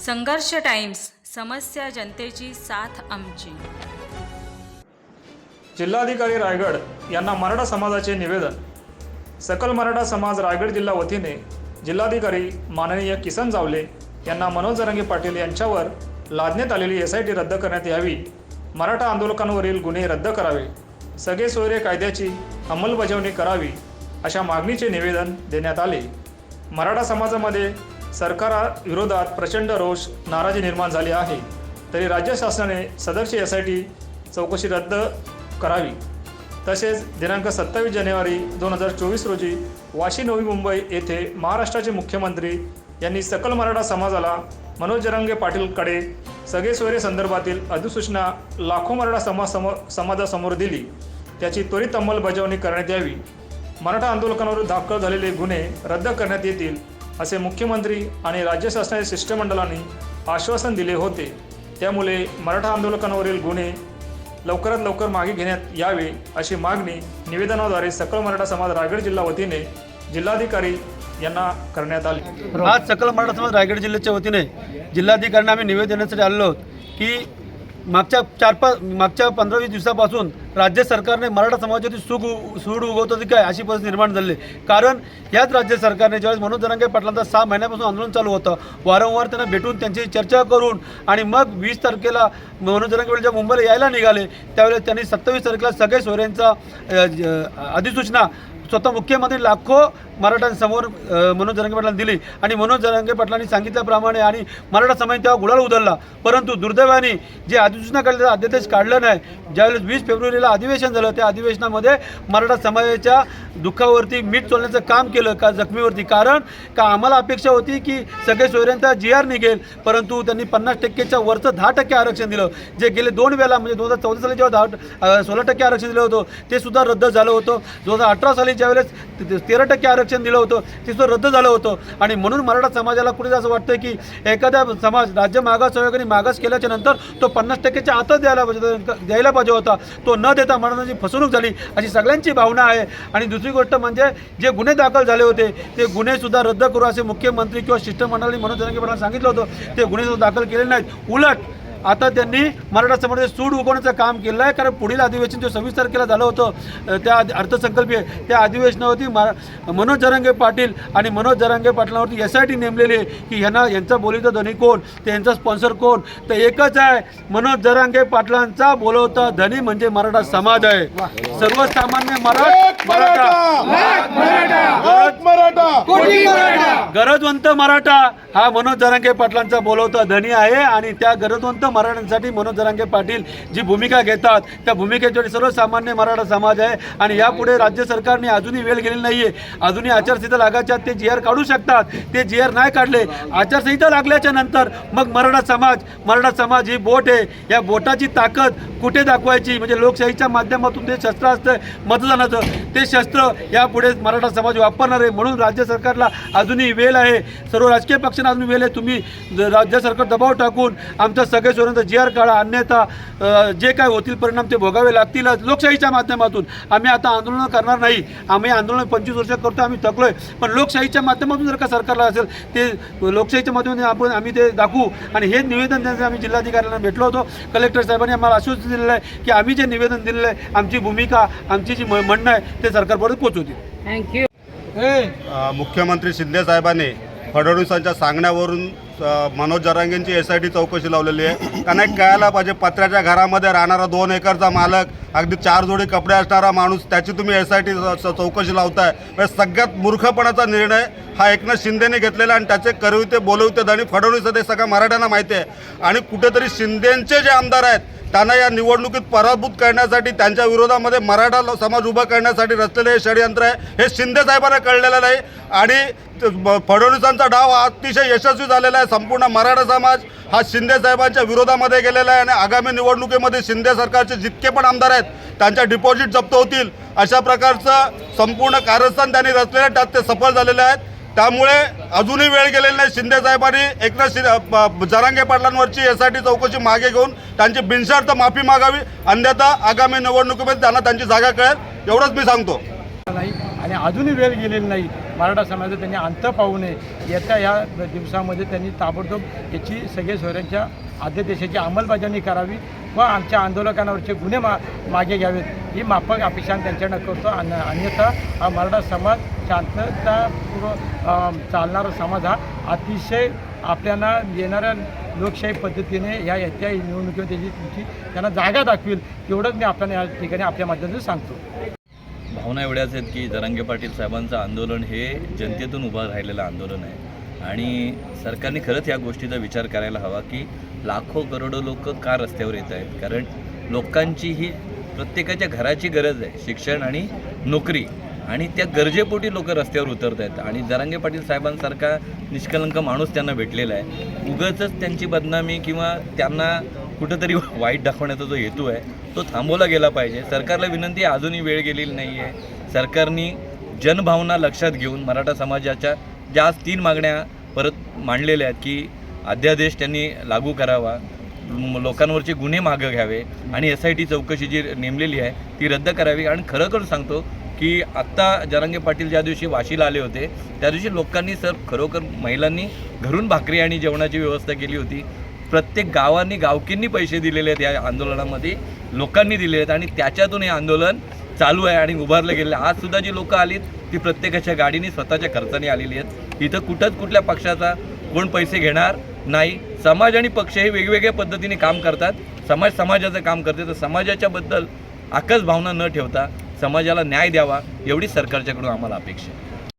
संघर्ष टाइम्स समस्या जनतेची साथ आमची. जिल्हाधिकारी रायगड यांना मराठा समाजाचे निवेदन. सकल मराठा समाज रायगड जिल्हा वतीने जिल्हाधिकारी माननीय किसन जावले यांना मनोज रंगी पाटील यांच्यावर लादण्यात आलेली एस आय टी रद्द करण्यात यावी. मराठा आंदोलकांवरील गुन्हे रद्द करावे. सगळे सोयरे कायद्याची अंमलबजावणी करावी अशा मागणीचे निवेदन देण्यात आले. मराठा समाजामध्ये सरकाराविरोधात प्रचंड रोष नाराजी निर्माण झाली आहे. तरी राज्य शासनाने सदरची एस आय टी चौकशी रद्द करावी. तसेच दिनांक सत्तावीस जानेवारी दोन हजार चोवीस रोजी वाशी नवी मुंबई येथे महाराष्ट्राचे मुख्यमंत्री यांनी सकल मराठा समाजाला मनोज जरांगे पाटीलकडे सगळे सोयरे संदर्भातील अधिसूचना लाखो मराठा समाज समोर समाजासमोर दिली. त्याची त्वरित अंमलबजावणी करण्यात यावी. मराठा आंदोलकांवर दाखल झालेले गुन्हे रद्द करण्यात येतील असे मुख्यमंत्री आणि राज्य शासनाच्या शिष्टमंडळाने आश्वासन दिले होते. त्यामुळे मराठा आंदोलकांवरील गुन्हे लवकरात लवकर मागे घेण्यात यावे अशी मागणी निवेदनाद्वारे सकल मराठा समाज रायगड जिल्हा वतीने जिल्हाधिकारी यांना करण्यात आली. आज सकल मराठा समाज रायगड जिल्ह्याच्या वतीने जिल्हाधिकाऱ्यांना आम्ही निवेदन देण्यासाठी की मागच्या चार पाच मागच्या पंधरा वीस दिवसापासून राज्य सरकारने मराठा समाजाची सुख उ- सूड उगवत होती काय? अशी परिस्थिती निर्माण झाली कारण याच राज्य सरकारने ज्यावेळेस मनोज जरांगे पाटलांचा सहा महिन्यापासून आंदोलन चालू होतं वारंवार त्यांना भेटून त्यांची चर्चा करून आणि मग वीस तारखेला मनोज जरांगे पाटील जेव्हा मुंबईला यायला निघाले त्यावेळेस त्यांनी सत्तावीस तारखेला सगळे सोयऱ्यांचा अधिसूचना स्वतः मुख्यमंत्री लाखो मराठ्यांसमोर मनोज जरांगे पाटलांनी दिली. आणि मनोज जरांगे पाटलांनी सांगितल्याप्रमाणे आणि मराठा समाज तेव्हा गुलाल उधळला. परंतु दुर्दैवाने जे अधिसूचना काढली अध्यादेश काढलं नाही. ज्यावेळेस वीस फेब्रुवारीला अधिवेशन झालं त्या अधिवेशनामध्ये मराठा समाजाच्या दुःखावरती मीठ चोलण्याचं काम केलं का जखमीवरती. कारण का आम्हाला अपेक्षा होती की सगळे सोयऱ्यांचा जी आर निघेल परंतु त्यांनी पन्नास टक्केच्या वरचं दहा टक्के आरक्षण दिलं. जे गेले दोन वेळा म्हणजे दोन हजार चौदा साली जेव्हा दहा सोळा टक्के आरक्षण दिलं होतं ते सुद्धा रद्द झालं होतं. दोन हजार अठरा साली ज्यावेळेस ते- तेरा टक्के आरक्षण दिलं होतं ते सुद्धा रद्द झालं होतं. आणि म्हणून मराठा समाजाला कुठे असं वाटतं की एखाद्या समाज राज्य मागास आयोगाने मागास केल्याच्यानंतर तो पन्नास टक्क्याच्या आतच द्यायला पाहिजे द्यायला पाहिजे होता. तो न देता मराठांची फसवणूक झाली. अशी सगळ्यांची भावना आहे. आणि दुसरी गोष्ट म्हणजे जे गुन्हे दाखल झाले होते ते गुन्हेसुद्धा रद्द करू असे मुख्यमंत्री किंवा शिष्टमंडळाने मनोज जरांगे सांगितलं होतं. ते गुन्हेसुद्धा दाखल केले नाहीत. उलट आता त्यांनी मराठा समाजाचे सूड उगवण्याचं काम केलं आहे. कारण पुढील अधिवेशन जे सव्वीस तारखेला झालं होतं त्या अर्थसंकल्पीय त्या अधिवेशनावरती मनोज जरांगे पाटील आणि मनोज जरांगे पाटलावरती एस आय टी नेमलेली आहे की ह्यांना यांचा बोलीचा धनी कोण? ते यांचा स्पॉन्सर कोण? तर एकच आहे मनोज जरांगे पाटलांचा बोलवता धनी म्हणजे मराठा समाज आहे. सर्वसामान्य मराठा मराठा? गरजवंत मराठा. हा मनोज जरांगे पाटलांचा बोलवता धनी आहे आणि त्या गरजवंत मराठ्यांसाठी मनोज जरांगे पाटील जी भूमिका घेतात त्या भूमिकेच्या सर्वसामान्य मराठा समाज आहे आणि यापुढे राज्य सरकारने अजूनही वेळ गेलेली नाही आहे अजूनही आचारसंहिता लागायच्या ते जी आर काढू शकतात ते जी आर नाही काढले आचारसंहिता लागल्याच्या नंतर मग मराठा समाज मराठा समाज ही बोट आहे. या बोटाची ताकद कुठे दाखवायची? म्हणजे लोकशाहीच्या माध्यमातून ते शस्त्र असतं मतदानाचं ते शस्त्र यापुढे मराठा समाज वापरणार आहे. म्हणून राज्य सरकारला अजूनही वेळ आहे. सर्व राजकीय पक्षांना अजून वेळ आहे. तुम्ही राज्य सरकार दबाव टाकून आमच्या सगळे सोयऱ्यांचा जी आर काढा अन्यथा जे काय होतील परिणाम ते भोगावे लागतीलच लोकशाहीच्या माध्यमातून आम्ही आता आंदोलन करणार नाही. आम्ही आंदोलन पंचवीस वर्ष करतो आम्ही थकलोय. पण लोकशाहीच्या माध्यमातून जर का सरकारला असेल ते लोकशाहीच्या माध्यमातून आपण आम्ही ते दाखवू. आणि हे निवेदन त्यांचं आम्ही जिल्हाधिकाऱ्यांना भेटलो होतो. कलेक्टर साहेबांनी आम्हाला आश्वासन दिलेलं आहे की आम्ही जे निवेदन दिलेलं आहे आमची भूमिका आमची जी म- म्हणणं आहे ते सरकारपर्यंत पोहोचवतील. अ, मुख्यमंत्री शिंदे साहेबांनी फडणवीसांच्या सांगण्यावरून मनोज जरांगेंची एस आय टी चौकशी लावलेली आहे. त्यांना एक कळायला पाहिजे पत्र्याच्या घरामध्ये राहणारा दोन एकरचा मालक अगदी चार जोडी कपडे असणारा माणूस त्याची तुम्ही एस आय टी चौकशी लावताय. म्हणजे सगळ्यात मूर्खपणाचा निर्णय हा एकनाथ शिंदेने घेतलेला आणि त्याचे करविते बोलविते आणि फडणवीस ते सगळ्या मराठ्यांना माहिती आहे. आणि कुठेतरी शिंदेंचे जे आमदार आहेत त्यांना या निवडणुकीत पराभूत करण्यासाठी त्यांच्या विरोधामध्ये मराठा समाज उभा करण्यासाठी रचलेले हे षडयंत्र आहे. हे शिंदे साहेबांना कळलेलं नाही. आणि फडणवीसांचा डाव हा अतिशय यशस्वी झालेला आहे. संपूर्ण मराठा समाज हा शिंदे साहेबांच्या विरोधामध्ये गेलेला आहे. आणि आगामी निवडणुकीमध्ये शिंदे सरकारचे जितके पण आमदार आहेत त्यांच्या डिपॉझिट जप्त होतील. अशा प्रकारचं संपूर्ण कारस्थान त्यांनी रचलेलं त्यात ते सफल झालेले आहेत. त्यामुळे अजूनही वेळ गेलेली नाही. शिंदे साहेबांनी एकनाथ शिंदे जरांगे पाटलांवरची एस आय टी चौकशी मागे घेऊन त्यांची बिनशर्त माफी मागावी. अन्यथा आगामी निवडणुकीमध्ये त्यांना त्यांची जागा कळेल. एवढंच मी सांगतो. नाही आणि अजूनही वेळ गेलेली नाही. मराठा समाजात त्यांनी अंत पाहू नये. येत्या ह्या दिवसामध्ये त्यांनी ताबडतोब याची सगळे सोयऱ्यांच्या अध्यादेशाची अंमलबजावणी करावी व आमच्या आंदोलकांवरचे गुन्हे मा मागे घ्यावेत. ही माफक अपेक्षा आम्ही करतो. अन्य अन्यथा हा मराठा समाज शांततापूर्व अं, चालणारा समाज हा अतिशय आपल्याला येणाऱ्या लोकशाही पद्धतीने ह्या येत्या निवडणुकीवर त्याची तुमची त्यांना जागा दाखवेल तेवढंच मी आपल्याला या ठिकाणी आपल्या माध्यमातून सांगतो. भावना एवढ्याच आहेत की जरांगे पाटील साहेबांचं आंदोलन हे जनतेतून उभं राहिलेलं आंदोलन आहे. आणि सरकारने खरंच या गोष्टीचा विचार करायला हवा की लाखो करोडो लोक का रस्त्यावर येत आहेत? कारण लोकांची ही प्रत्येकाच्या घराची गरज आहे. शिक्षण आणि नोकरी आणि त्या गरजेपोटी लोक रस्त्यावर उतरत आहेत. आणि जरांगे पाटील साहेबांसारखा निष्कलंक माणूस त्यांना भेटलेला आहे. उगाचच त्यांची बदनामी किंवा त्यांना कुठंतरी वाईट दाखवण्याचा जो हेतू आहे तो थांबवला गेला पाहिजे. सरकारला विनंती आहे, अजूनही वेळ गेलेली नाही आहे सरकारनी जनभावना लक्षात घेऊन मराठा समाजाच्या ज्या आज तीन मागण्या परत मांडलेल्या आहेत की अध्यादेश त्यांनी लागू करावा. लोकांवरचे गुन्हे मागं घ्यावे. आणि एस आय टी चौकशी जी नेमलेली आहे ती रद्द करावी. आणि खरं खरं सांगतो की आत्ता जरांगे पाटील ज्या दिवशी वाशीला आले होते त्या दिवशी लोकांनी सर खरोखर महिलांनी घरून भाकरी आणि जेवणाची व्यवस्था केली होती. प्रत्येक गावांनी गावकींनी पैसे दिलेले आहेत या आंदोलनामध्ये लोकांनी दिले आहेत आणि त्याच्यातून हे आंदोलन चालू आहे आणि उभारलं गेलेलं आहे. आजसुद्धा जी लोकं आलीत ती प्रत्येकाच्या गाडीने स्वतःच्या खर्चाने आलेली आहेत. इथं कुठंच कुठल्या पक्षाचा कोण पैसे घेणार नाही. समाज आणि पक्ष हे वेगवेगळ्या पद्धतीने काम करतात. समाज समाजाचं काम करते. तर समाजाच्याबद्दल आकस भावना न ठेवता समाजाला न्याय द्यावा एवढी सरकारच्याकडून आम्हाला अपेक्षा आहे.